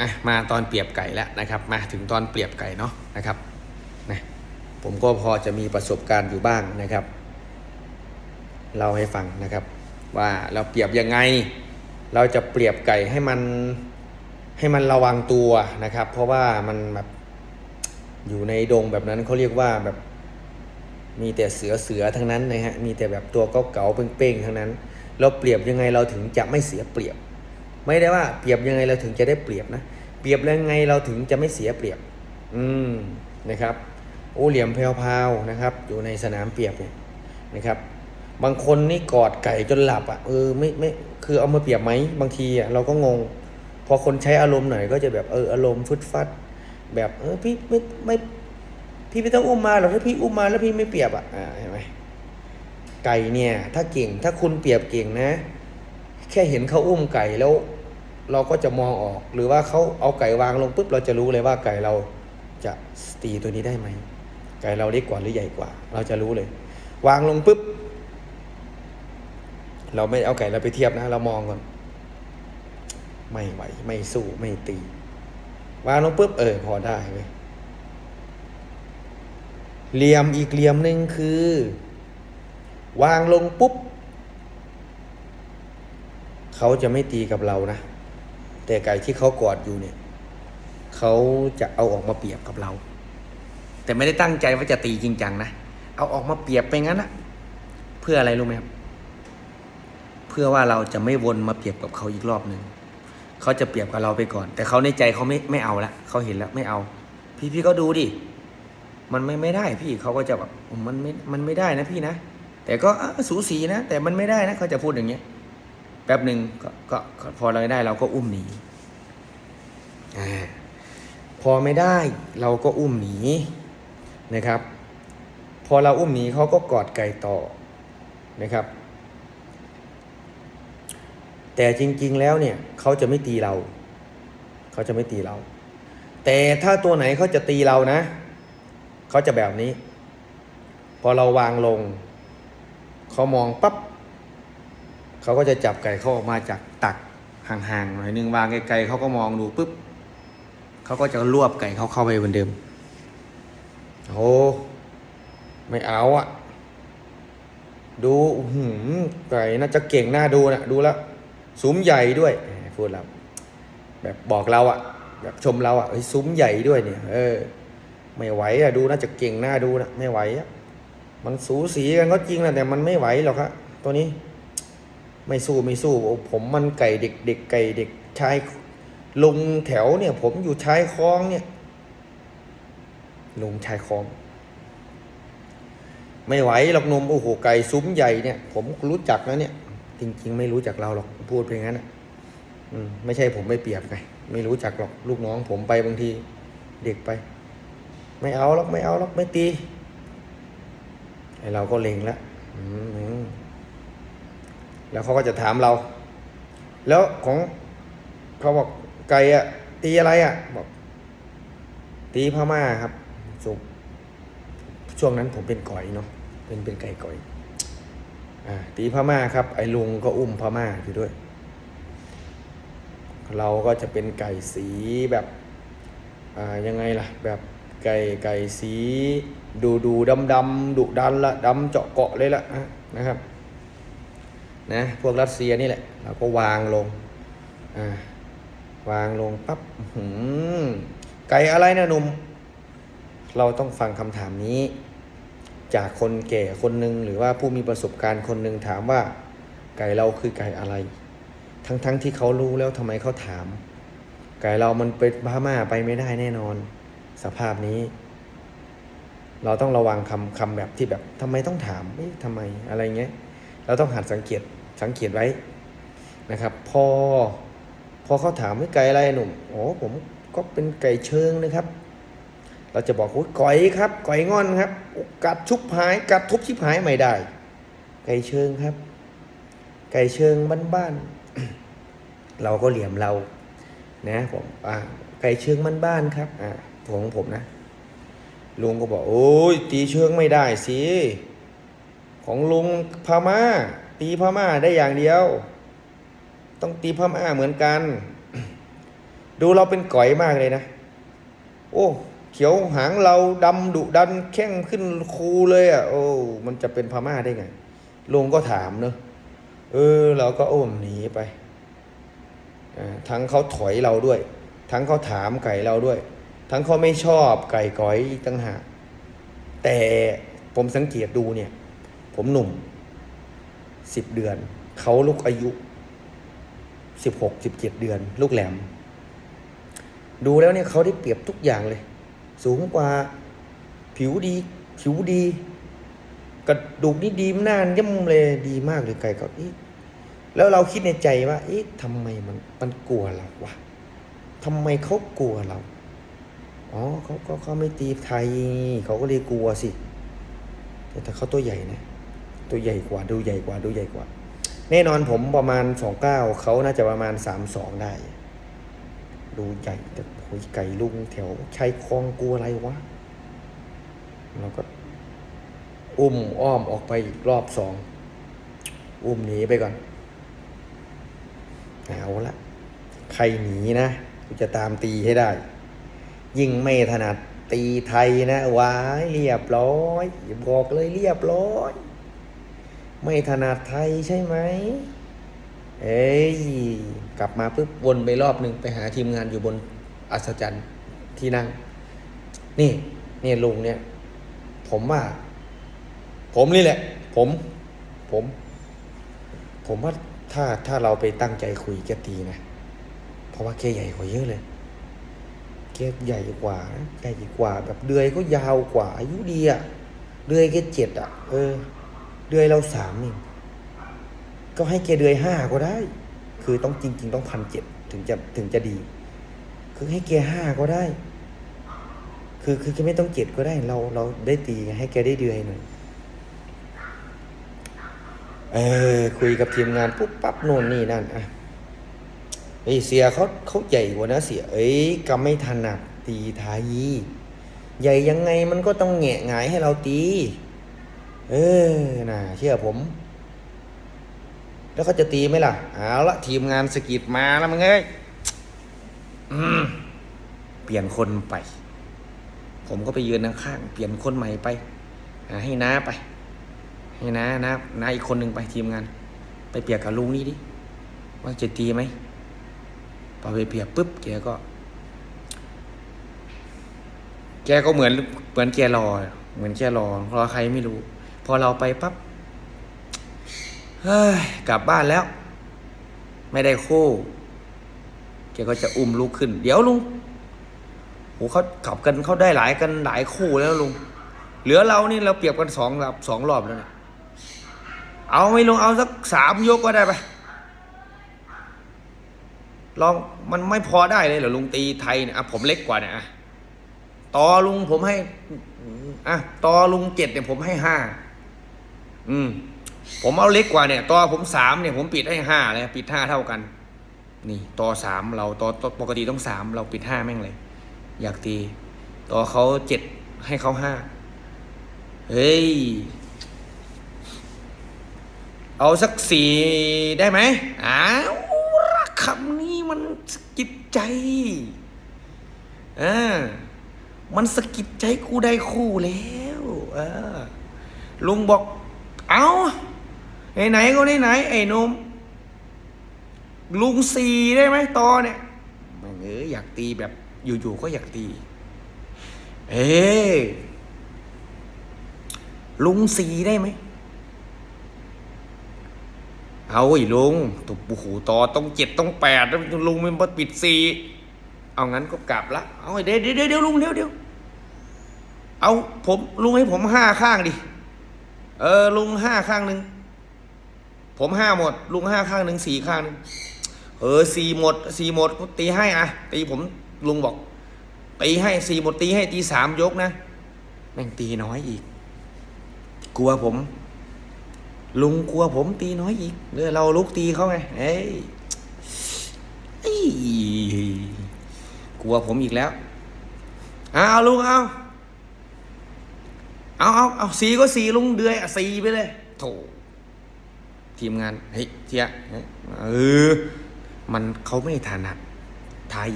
อะมาตอนเปรียบไก่แล้วนะครับมาถึงตอนเปรียบไก่เนาะนะครับนะผมก็พอจะมีประสบการณ์อยู่บ้างนะครับเล่าให้ฟังนะครับ ว่าเราเปรียบยังไง เราจะเปรียบไก่ให้มันให้มันระวังตัวนะครับ เพราะว่ามันแบบอยู่ในดงแบบนั้นเขาเรียกว่าแบบมีแต่เสือเสือทั้งนั้นนะฮะมีแต่แบบตัวเก่าๆเป้งๆทั้งนั้น เราเปรียบยังไงเราถึงจะไม่เสียเปรียบ ไม่ได้ว่าเปรียบยังไงเราถึงจะได้เปรียบนะเปรียบยังไงเราถึงจะไม่เสียเปรียบ อืมนะครับโอ้เหลี่ยมแพรวๆนะครับ อยู่ในสนามเปรียบเนี่ยนะครับ บางคนนี่กอดไก่จนหลับอะเออไม่ไม่คือเอามาเปรียบไหมบางทีอะเราก็งง พอคนใช้อารมณ์หน่อยก็จะแบบเอออารมณ์ฟึดฟัด แบบเออพี่ไม่ไม่พี่ไม่ต้องอุ้มมาหรอกถ้าพี่อุ้มมาแล้วพี่ไม่เปรียบอะอ่าเห็นไหมไก่เนี่ย ถ้าเก่งถ้าคุณเปรียบเก่งนะ แค่เห็นเขาอุ้มไก่แล้ว เราก็จะมองออก หรือว่าเขาเอาไก่วางลงปุ๊บเราจะรู้เลยว่าไก่เราจะตีตัวนี้ได้ไหมไก่เราเล็กกว่าหรือใหญ่กว่า เราจะรู้เลย วางลงปุ๊บเราไม่เอาไก่เราไปเทียบนะ เรามองก่อนไม่ไหว ไม่สู้ไม่ตี วางลงปุ๊บเออพอได้เว้ยเหลี่ยมอีกเหลี่ยมหนึ่งคือ วางลงปุ๊บ เขาจะไม่ตีกับเรานะ แต่ไก่ที่เขากอดอยู่เนี่ยเขาจะเอาออกมาเปรียบกับเรา แต่ไม่ได้ตั้งใจว่าจะตีจริงจังนะเอาออกมาเปรียบไปงั้นนะเพื่ออะไรรู้ไหมครับเพื่อว่าเราจะไม่วนมาเปรียบกับเขาอีกรอบหนึ่งเขาจะเปรียบกับเราไปก่อน แต่เขาในใจเขาไม่ไม่เอาละเขาเห็นแล้วไม่เอา พี่พี่ก็ดูดิมันไม่ไม่ได้พี่เขาก็จะแบบมันไม่มันไม่ได้นะพี่นะแต่ก็สูสีนะ แต่มันไม่ได้นะเขาจะพูดอย่างเงี้ย ป๊บหนึ่งก็พอเราได้เราก็อุ้มหนีอพอไม่ได้เราก็อุ้มหนีนะครับ พอเราอุ้มหนีเขาก็กอดไก่ต่อนะครับ แต่จริง ๆแล้วเนี่ยเขาจะไม่ตีเรา เขาจะไม่ตีเรา แต่ถ้าตัวไหนเขาจะตีเรานะ เขาจะแบบนี้ พอเราวางลง เขามองปั๊บ เขาก็จะจับไก่เขาออกมาจากตักห่างๆหน่อยนึงวางไกลๆเขาก็มองดูปุ๊บเขาก็จะรวบไก่เขาเข้าไปเหมือนเดิมโอ้ไม่เอาอะดูหือไก่น่าจะเก่งหน่าดูนะดูแล้วซุ้มใหญ่ด้วยพูดแล้วแบบบอกเราอะแบบชมเราอะเฮ้ยซุ้มใหญ่ด้วยเนี่ย เออ ไม่ไหวอะดูน่าจะเก่งหน่าดูนะไม่ไหวอะมันสูสีกันก็จริงนะแต่มันไม่ไหวหรอกครับตัวนี้ ไม่สู้ไม่สู้ ผมมันไก่เด็กเด็กไก่เด็กชายลุงแถวเนี่ย ผมอยู่ชายคลองเนี่ยลุงชายคลอง ไม่ไหวหรอกหนมโอ้โหไก่ซุ้มใหญ่เนี่ย ผมรู้จักนะเนี่ย จริง ๆ ไม่รู้จักเราหรอกพูดไปงั้นอะอืมไม่ใช่ผมไม่เปรียบไงไม่รู้จักหรอกลูกน้อง ผมไปบางทีเด็กไป ไม่เอาหรอกไม่เอาหรอกไม่ตีไอเราก็เล็งแล้วอืม แล้วเขาก็จะถามเรา แล้วของเขาบอกไก่อะตีอะไรอะบอก ตีพม่าครับสุช่วงนั้นผมเป็นก่อยเนาะเป็นเป็นไก่ก่อยอ่าตีพม่าครับ ไอ้ลุงก็อุ้มพม่าอยู่ด้วย เราก็จะเป็นไก่สีแบบอ่ายังไงล่ะ แบบไก่ไก่สี ดูดูดำดำดุดันละดำเจาะเกาะเลยละนะครับ นะพวกรัสเซียนี่แหละเราก็วางลงอ่าวางลงปั๊บหือไก่อะไรนะหนุ่ม เราต้องฟังคำถามนี้ จากคนแก่คนหนึ่งหรือว่าผู้มีประสบการณ์คนหนึ่งถามว่า ไก่เราคือไก่อะไร ทั้งๆทที่เขารู้แล้วทำไมเขาถาม ไก่เรามันเป็นพม่าไปไม่ได้แน่นอน สภาพนี้ เราต้องระวังคำคำแบบที่แบบทำไมต้องถามทำไมอะไรเงี้ย เราต้องหัดสังเกตสังเกตไว้นะครับ พอพอเขาถามว่าไก่อะไรหนุ่มโอ้ผมก็เป็นไก่เชิงนะครับ เราจะบอกโอ้ยก่อยครับก่อยงอนครับ กัดชุบหายกัดทุบชิบหายไม่ได้ ไก่เชิงครับ ไก่เชิงบ้านๆเราก็เหลี่ยมเรานะผมอ่าไก่เชิงบ้านๆครับอ่าของผมนะลุงก็บอกโอ้ยตีเชิงไม่ได้สิ ของลุงพม่า ตีพม่าได้อย่างเดียว ต้องตีพม่าเหมือนกัน ดูเราเป็นก๋อยมากเลยนะ โอ้เขียวหางเราดำดุดันแข้งขึ้นคูเลยอะ โอ้มันจะเป็นพม่าได้ไงลุงก็ถามเนอะเออ เราก็โอ้มหนีไปทั้งเขาถอยเราด้วย ทั้งเขาถามไก่เราด้วย ทั้งเขาไม่ชอบไก่ก๋อยตั้งหากแต่ผมสังเกตดูเนี่ย ผมหนุ่มสิบเดือน เขาลูกอายุสิบหกสิบเจ็ดเดือน ลูกแหลม ดูแล้วเนี่ยเขาได้เปรียบทุกอย่างเลย สูงกว่าผิวดีผิวดีกระดูกนี่ดีหน้าเย่ำเลยดีมากเลยไก่ก็เอ๊ะแล้วเราคิดในใจว่าเอ๊ะทำไมมันมันกลัวเราวะทำไมเขากลัวเรา อ๋อเขาเขาเขาไม่ตีไทย เขาก็เลยกลัวสิ แต่แต่เขาตัวใหญ่นะ ตัวใหญ่กว่าดูใหญ่กว่าดูใหญ่กว่า แน่นอนผมประมาณสองเก้าเขาน่าจะประมาณสามสองได้ ดูใหญ่แต่โอยไก่ลุงแถวชายคลองกลัวอะไรวะแล้วก็ อุ้มอ้อมออกไปอีกรอบสอง อุ้มหนีไปก่อนเอาละใครหนีนะกูจะตามตีให้ได้ ยิ่งไม่ถนัดตีไทยนะวายเรียบร้อยบอกเลยเรียบร้อย ไม่ถนัดไทยใช่ไหม เอ้ย กลับมาปุ๊บวนไปรอบหนึ่งไปหาทีมงานอยู่บนอัศจรรย์ที่นั่ง นี่นี่ลุงเนี่ย ผมว่า ผมนี่แหละ ผม ผม ผมว่าถ้าถ้าเราไปตั้งใจคุยแกตีนะ เพราะว่าแกใหญ่กว่าเยอะเลยแกใหญ่กว่านะใหญ่กว่า แบบเดือยก็ยาวกว่า อายุดีอะเดือยแกเจ็ดอะเออ เดือยเราสามเองก็ให้แกเดือยห้าก็ได้ คือต้องจริง ๆ ต้องพันเจ็ดถึงจะถึงจะดี คือให้แกห้าก็ได้ คือคือแกไม่ต้องเจ็ดก็ได้ เราเราได้ตีให้แกได้เดือยหน่อยเออคุยกับทีมงานปุ๊บปั๊บโน่นนี่นั่นอะไอเสียเขาเขาใหญ่กว่านะเสีย เอ้ยกำไม่ถนัดตีไทยใหญ่ยังไงมันก็ต้องแงะงายให้เราตี เออน่ะเชื่อผม แล้วเขาจะตีไหมล่ะ เอาละทีมงานสกิดมาแล้วมึงเอ้ยเปลี่ยนคนไป ผมก็ไปยืนข้างเปลี่ยนคนใหม่ไปให้น้าไป ให้น้าน้าน้าอีกคนหนึ่งไปทีมงาน ไปเปรียบกับลุงนี่ดิว่าจะตีไหมพอไปเปรียบปุ๊บแกก็ แกก็เหมือนเหมือนแกรอ เหมือนแกรอรอใครไม่รู้ อเราไปปั๊บเฮ้ยกลับบ้านแล้ว ไม่ได้คู่แกก็จะอุ้มลูกขึ้น เดี๋ยวลุงโหเขาขับกันเขาได้หลายกันหลายคู่แล้วลุงเหลือเรานี่เราเปรียบกันสองรอบสองรอบแล้วเนี่ยเอาไม่ลุงเอาสักสามยกก็ได้ไปลองมันไม่พอได้เลยเหรอลุงตีไทยเนี่ยผมเล็กกว่าเนี่ยต่อลุงผมให้อะต่อลุงเจ็ดเนี่ยผมให้ห้า อืม ผมเอาเล็กกว่าเนี่ยต่อผมสามเนี่ยผมปิดให้ห้าเลยปิดห้าเท่ากัน นี่ต่อสามเราต่อปกติต้องสามเราปิดห้าแม่งเลย อยากตีต่อเขาเจ็ดให้เขาห้าเฮ้ย เอาสักสี่ได้ไหมอ้าวคำนี้มันสะกิดใจอ่ามันสะกิดใจกูได้คู่แล้วเออลุงบอก เอาไหนๆก็ไหนๆไอ้นมลุงสีได้ไหมตอเนี่ยม่งเอ้ยอยากตีแบบอยู่ๆก็อยากตี เอ้ลุงสีได้ไหม เอาไอ้ลุงตุบโอ้โหต่อต้องเจ็ดต้องแปดแล้วลุงมันมาปิดสีเอางั้นก็กลับละ เอาเดี๋ยวเดี๋ยวเดี๋ยวลุงเดี๋ยวเดี๋ยวเอาผมลุงให้ผมห้าข้างดิ เออลุงห้าข้างหนึ่งผมห้าหมด ลุงห้าข้างหนึ่งสี่ข้างหนึ่งเออสี่หมดสี่หมดตีให้อะตีผมลุงบอกตีให้สี่หมดตีให้ตีสามยกนะแม่งตีน้อยอีก กลัวผม ลุงกลัวผมตีน้อยอีกเดี๋ยวเราลุกตีเขาไงเอ้ยเอ้กลัวผมอีกแล้วเอาลุงเอา เอาเอาเอาสีก็สีลุงเดือยอะสีไปเลยโถทีมงานเฮ้ยเทียเออมันเขาไม่ถนัดไทย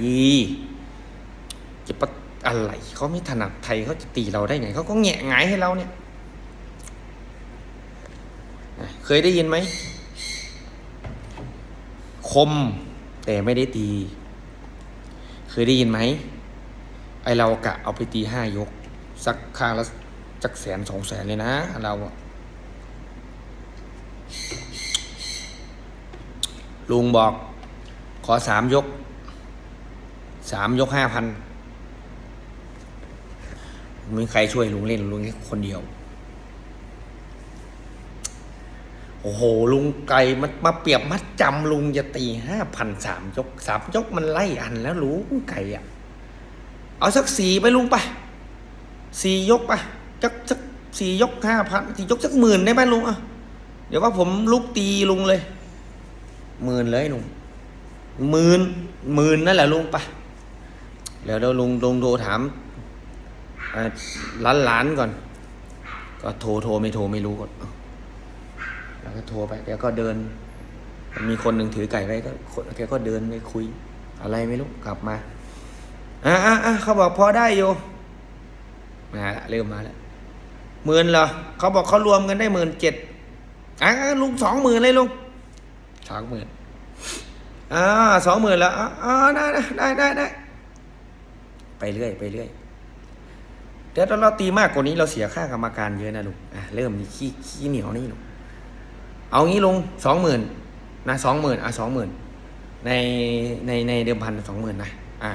จะปะอะไรเขาไม่ถนัดไทยเขาจะตีเราได้ไงเขาก็แงะหงายให้เราเนี่ย เคยได้ยินไหมคมแต่ไม่ได้ตี เคยได้ยินไหมไอเรากะเอาไปตีห้ายก สักข้างละ จักแสนสองแสนเลยนะ เราลุงบอก ขอสามยกสามยกห้าพันไม่มีใครช่วยลุงเล่นลุงแค่คนเดียว โอ้โห ลุงไก่มันมาเปรียบมัดจำลุงจะตีห้าพันสามยกสามยกมันไล่อันแล้วลุงไก่อะเอาสักสี่ไปลุงไปสี่ยกไป จักสักสี่ยกห้าพันสี่ยกสักหมื่นได้ไหมลุงอะเดี๋ยวว่าผมลุกตีลุงเลยหมื่นเลยลุงหมื่นหมื่นนั่นแหละลุงไปแล้วเดี๋ยวลุงลุงโทรถามหลานหลานก่อน ก็โทรโทรไม่โทรไม่รู้ก่อนแล้วก็โทรไปแกก็เดิน มีคนหนึ่งถือไก่ไว้ก็แกก็เดินไปคุย อะไรไม่รู้กลับมาอะอะอะเขาบอกพอได้อยู่มาละเริ่มมาแล้ว หมื่นเหรอเขาบอกเขารวมกันได้หมื่นเจ็ดอะอะลุงสองหมื่นเลยลุงสองหมื่นอ่าสองหมื่นแล้วอ่าอ่าได้ได้ได้ได้ไปเรื่อยไปเรื่อยเดี๋ยวเราตีมากกว่านี้เราเสียค่ากรรมการเยอะนะลุงอะเริ่มมีขี้ขี้เหนียวนี่ลุงเอางี้ลุงสองหมื่นนะสองหมื่นอะสองหมื่นในในในเดิมพันสองหมื่นนะอะ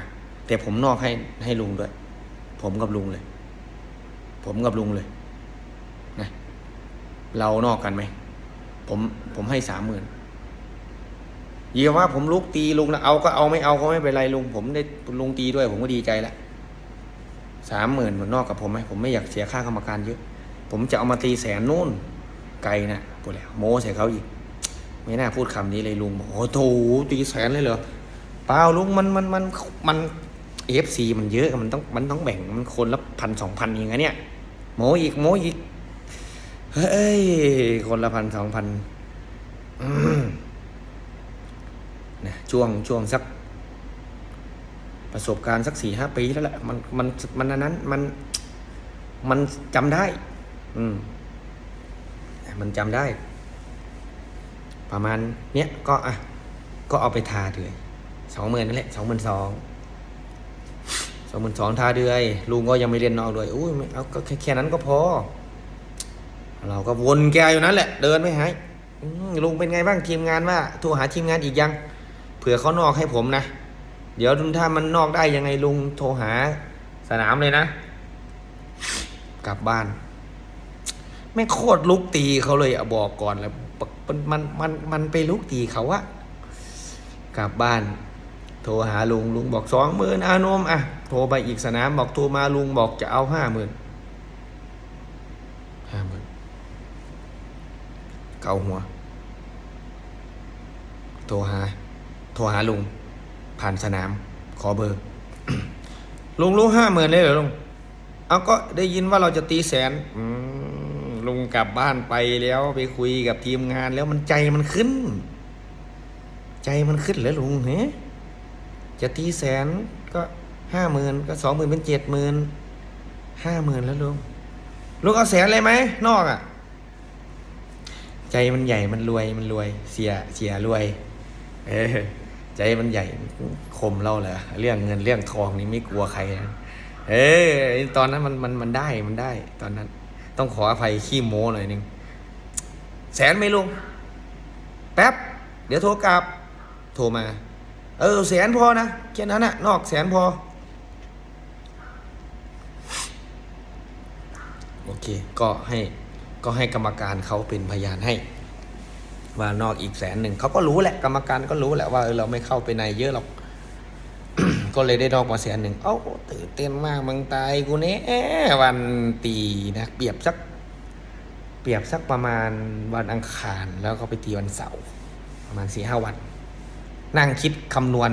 แต่ผมนอกให้ให้ลุงด้วย ผมกับลุงเลย ผมกับลุงเลยนะ เรานอกกันไหม ผมผมให้สามหมื่นเยียว่าผมลุกตีลุงนะเอาก็เอาไม่เอาก็ไม่เป็นไรลุง ผมได้ลุงตีด้วย ผมก็ดีใจล้วสามหมื่นนนอกกับผมไหมผมไม่อยากเสียค่ากรรมการเยอะ ผมจะเอามาตีแสนนู่น ไกลนะพูดแล้วโม้ใส่เขาอีก ไม่น่าพูดคำนี้เลยลุงบอกโอ้โถตีแสนเลยเหรอเปล่าลุงมันมันมันมันเอฟซีมันเยอะมันต้องมันต้องแบ่งมันคนละพันสองพันอย่างเงี้ยเนี่ยโม้อีกโม้อีก เฮ้ย คนละพันสองพันนะช่วงช่วงสัก ประสบการณ์สักสี่ห้าปีแล้วแหละ มันมันมันนั้น มันมันจำได้ อืม มันจำได้ ประมาณ เนี้ยก็อะ ก็เอาไปทาเดือยสองหมื่นนั่นแหละสองหมื่นสองสองหมื่นสองทาเดือยลุงก็ยังไม่เรียนนอกด้วยอุ้ยเอาก็แค่แค่นั้นก็พอ เราก็วนแกอยู่นั้นแหละ เดินไม่หายลุงเป็นไงบ้างทีมงานว่าโทรหาทีมงานอีกยัง เผื่อเขานอกให้ผมนะ เดี๋ยวถ้ามันนอกได้ยังไงลุงโทรหาสนามเลยนะ กลับบ้าน ไม่โคตรลุกตีเขาเลยอะบอกก่อนแล้วมันมันมันมันไปลุกตีเขาอะกลับบ้าน โทรหาลุงลุงบอกสองหมื่นอานมอะโทรไปอีกสนามบอกโทรมาลุงบอกจะเอาห้าหมื่นห้าหมื่น เกาหัว โทรหา โทรหาลุง ผ่านสนาม ขอเบอร์ ลุงรู้ห้าหมื่นเลยเหรอลุง เอาก็ได้ยินว่าเราจะตีแสนลุงกลับบ้านไปแล้วไปคุยกับทีมงานแล้วมันใจมันขึ้น ใจมันขึ้นแล้วลุงเฮ้จะตีแสนก็ห้าหมื่นก็สองหมื่นเป็นเจ็ดหมื่นห้าหมื่นแล้วลุงลุงเอาแสนเลยไหมนอกอะ ใจมันใหญ่มันรวยมันรวย เสียเสียรวย เออใจมันใหญ่คมเราเหรอเรื่องเงินเรื่องทองนี่ไม่กลัวใครนะเออตอนนั้นมันมันมันได้มันได้ ตอนนั้น ต้องขออภัยขี้โม้หน่อยหนึงแสนไม่ลุงแป๊บ เดี๋ยวโทรกลับ โทรมา เออแสนพอนะแค่นั้นนะนอกแสนพอ โอเค ก็ให้ ก็ให้กรรมการเขาเป็นพยานให้ ว่านอกอีกแสนหนึ่งเขาก็รู้แหละกรรมการก็รู้แหละว่าเออเราไม่เข้าไปในเยอะหรอก ก็เลยได้ดอกมาแสนหนึ่งเอ้าตื่นเต้นมากมึงตายกูเน่วันตีนะเปรียบสัก เปรียบสักประมาณวันอังคารแล้วก็ไปตีวันเสาร์ประมาณสี่ห้าวัน นั่งคิดคำนวณ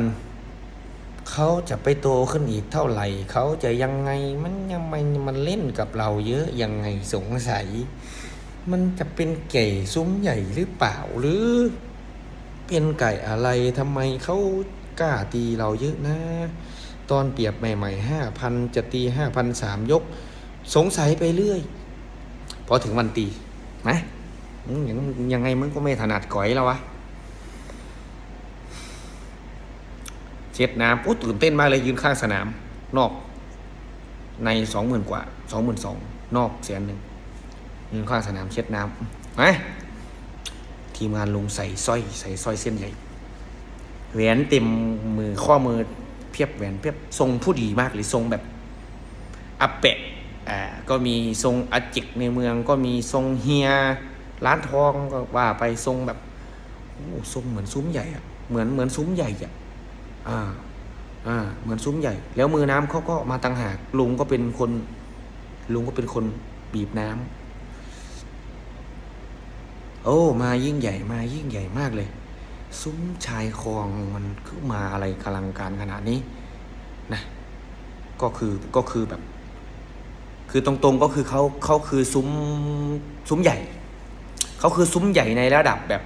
เขาจะไปโตขึ้นอีกเท่าไหร่ เขาจะยังไงมันยังไงมันเล่นกับเราเยอะยังไงสงสัย มันจะเป็นไก่ซุ้มใหญ่หรือเปล่าหรือ เป็นไก่อะไรทำไมเขากล้าตีเราเยอะนะ ตอนเปรียบใหม่ๆห้าพันจะตีห้าพันสามยก สงสัยไปเรื่อยพอถึงวันตีนะอืมยังยังไงมันก็ไม่ถนัดก่อยแล้ววะ เช็ดน้ำอู้ตื่นเต้นมากเลยยืนข้างสนาม นอกในสองหมื่นกว่าสองหมื่นสองนอกแสนหนึ่งยืนข้างสนามเช็ดน้ำมทีมงานลงใส่สร้อยใส่สร้อยเส้นใหญ่แหวนเต็มมือข้อมือเพียบแหวนเพียบทรงผู้ดีมากเลยทรงแบบอัปเปะอ่าก็มีทรงอาจิกในเมือง ก็มีทรงเฮียร้านทองก็ว่าไปทรงแบบโอ้ทรงเหมือนซุ้มใหญ่อะเหมือนเหมือนซุ้มใหญ่อะ อ่าอ่าเหมือนซุ้มใหญ่ แล้วมือน้ำเขาก็มาตังหากลุงก็เป็นคนลุงก็เป็นคนบีบน้ำโอ้มายิ่งใหญ่มายิ่งใหญ่มากเลย ซุ้มชายคลองมันคือมาอะไรกำลังการขนาดนี้นะก็คือก็คือแบบ คือตรงๆก็คือเขาเขาคือซุ้มซุ้มใหญ่เขาคือซุ้มใหญ่ในระดับแบบ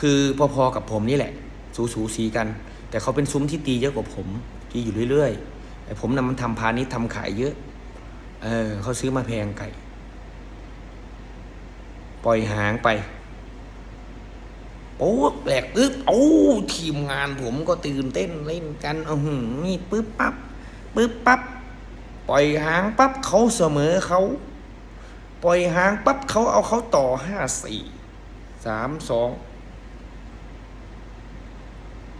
คือพอๆกับผมนี่แหละ สูสูสีกัน แต่เขาเป็นซุ้มที่ตีเยอะกว่าผมตีอยู่เรื่อยๆไอ้ผมน่ะมันทำพาณิชย์ทำขายเยอะ เออเขาซื้อมาแพงไก่ ปล่อยหางไปโอ้แปลกอึ๊บโอ้ทีมงานผมก็ตื่นเต้นเล่นกันอือหือนี่ปึ๊บปั๊บปึ๊บปั๊บปล่อยหางปั๊บเขาเสมอเขาปล่อยหางปั๊บเขาเอาเขาต่อห้าสี่สามสอง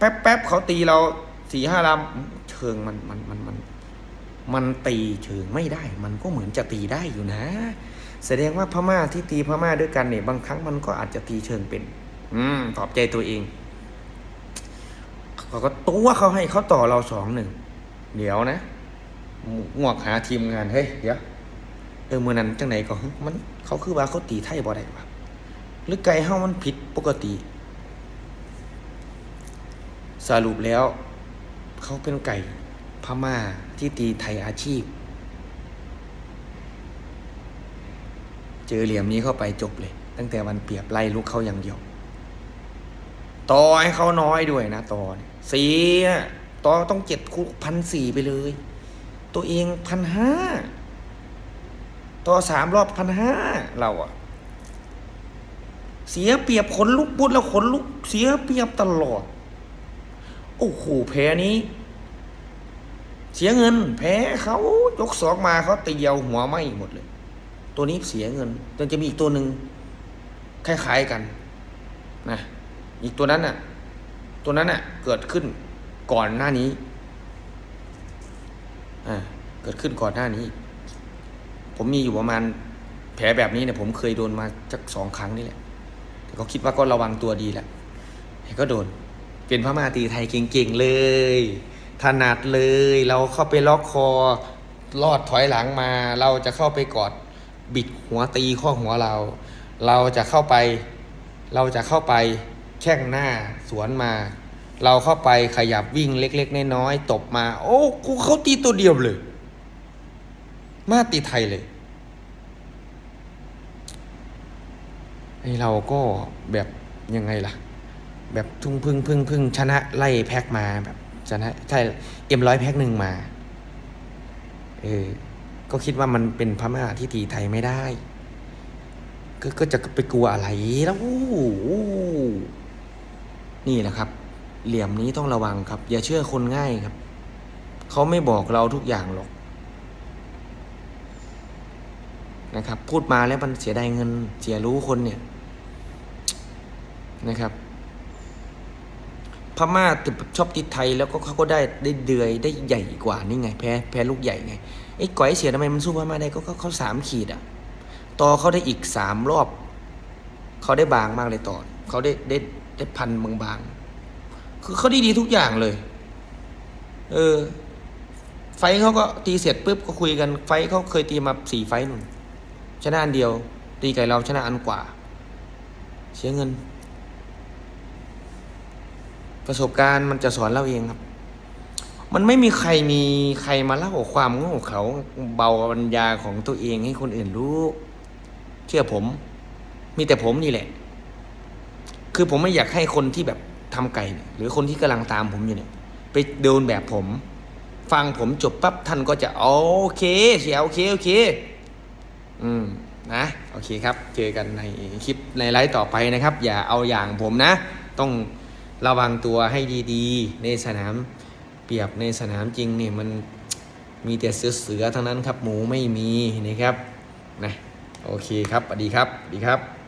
แป๊บแป๊บเขาตีเราสี่ห้าลำเชิงมันมันมันมันมันตีเชิงไม่ได้ มันก็เหมือนจะตีได้อยู่นะ แสดงว่าพม่าที่ตีพม่าด้วยกันเนี่ยบางครั้งมันก็อาจจะตีเชิงเป็น อืมปลอบใจตัวเองเขาก็ตัวเขาให้เขาต่อเราสองหนึ่งเดี๋ยวนะงวกหาทีมงานเฮ้ยเดี๋ยวเออเมื่อนั้นจังไหนก็มันเขาคือว่าเขาตีไทยบ่ได้ปะหรือไก่เฮามันผิดปกติ สรุปแล้ว เขาเป็นไก่พม่าที่ตีไทยอาชีพ เจอเหลี่ยมนี้เข้าไปจบเลย ตั้งแต่วันเปรียบไล่ลุกเขาอย่างเดียวต่อให้เขาน้อยด้วยนะต่อเนี่ยสีต่อต้องเจ็ดคุกพันสี่ไปเลย ตัวเองพันห้าต่อสามรอบพันห้าเราอะเสียเปรียบขนลุกพูดแล้วขนลุกเสียเปรียบตลอด โอ้โหแพ้นี้ เสียเงิน แพ้เขายกสองมาเขาตีเดียวหัวไหมหมดเลย ตัวนี้เสียเงินจนจะมีอีกตัวหนึ่งคล้ายๆกันนะอีกตัวนั้นน่ะ ตัวนั้นน่ะ เกิดขึ้นก่อนหน้านี้อ่าเกิดขึ้นก่อนหน้านี้ ผมมีอยู่ประมาณแผลแบบนี้เนี่ยผมเคยโดนมาจักสองครั้งนี่แหละแต่ก็คิดว่าก็ระวังตัวดีแหละแต่ก็โดน เป็นพม่าตีไทยเก่งๆเลย ถนัดเลย เราเข้าไปล็อกคอลอดถอยหลังมา เราจะเข้าไปกอดบิดหัวตีข้อหัวเรา เราจะเข้าไป เราจะเข้าไปแข้งหน้าสวนมา เราเข้าไปขยับวิ่งเล็กๆน้อยๆตบมา โอ้กูเขาตีตัวเดียวเลย มาตีไทยเลยไอเราก็แบบยังไงล่ะ แบบทุ่งพึ่งพึ่งพึ่งชนะไล่แพ็กมาแบบชนะใช่เอ็มร้อยแพ็กหนึ่งมา เออ ก็คิดว่ามันเป็นพม่าที่ตีไทยไม่ได้ ก็ก็จะไปกลัวอะไรแล้วนี่แหละครับ เหลี่ยมนี้ต้องระวังครับ อย่าเชื่อคนง่ายครับ เขาไม่บอกเราทุกอย่างหรอกนะครับ พูดมาแล้วมันเสียดายเงินเสียรู้คนเนี่ยนะครับ ม่าติดชอบติดไทยแล้วก็เขาก็ได้ได้เดือยได้ใหญ่กว่านี่ไง แพ้แพ้ลูกใหญ่ไงไอ้ก๋อยเสียทำไมมันสู้พม่าได้ก็เขาเขาสามขีดอะต่อเขาได้อีกสามรอบเขาได้บางมากเลยต่อเขาได้ได้ได้พันบางบางคือเขาด้ดีทุกอย่างเลย เออ ไฟเขาก็ตีเสร็จปุ๊บก็คุยกัน ไฟเขาเคยตีมาสี่ไฟท์นุ่นชนะอันเดียว ตีไก่เราชนะอันกว่า เสียเงิน ประสบการณ์มันจะสอนเราเองครับ มันไม่มีใครมีใครมาเล่าความโง่เขาเบาปัญญาของตัวเองให้คนอื่นรู้ เชื่อผม มีแต่ผมนี่แหละ คือผมไม่อยากให้คนที่แบบทำไก่หรือคนที่กำลังตามผมอยู่เนี่ย ไปโดนแบบผม ฟังผมจบปั๊บท่านก็จะโอเคเสียโอเคโอเค อืมนะโอเคครับ เจอกันในคลิปในไลฟ์ต่อไปนะครับ อย่าเอาอย่างผมนะ ต้อง ระวังตัวให้ดีๆ ในสนามเปรียบในสนามจริงเนี่ยมันมีแต่เสือเสือๆทั้งนั้นครับหมูไม่มีนะครับนะโอเคครับสวัสดีครับสวัสดีครับ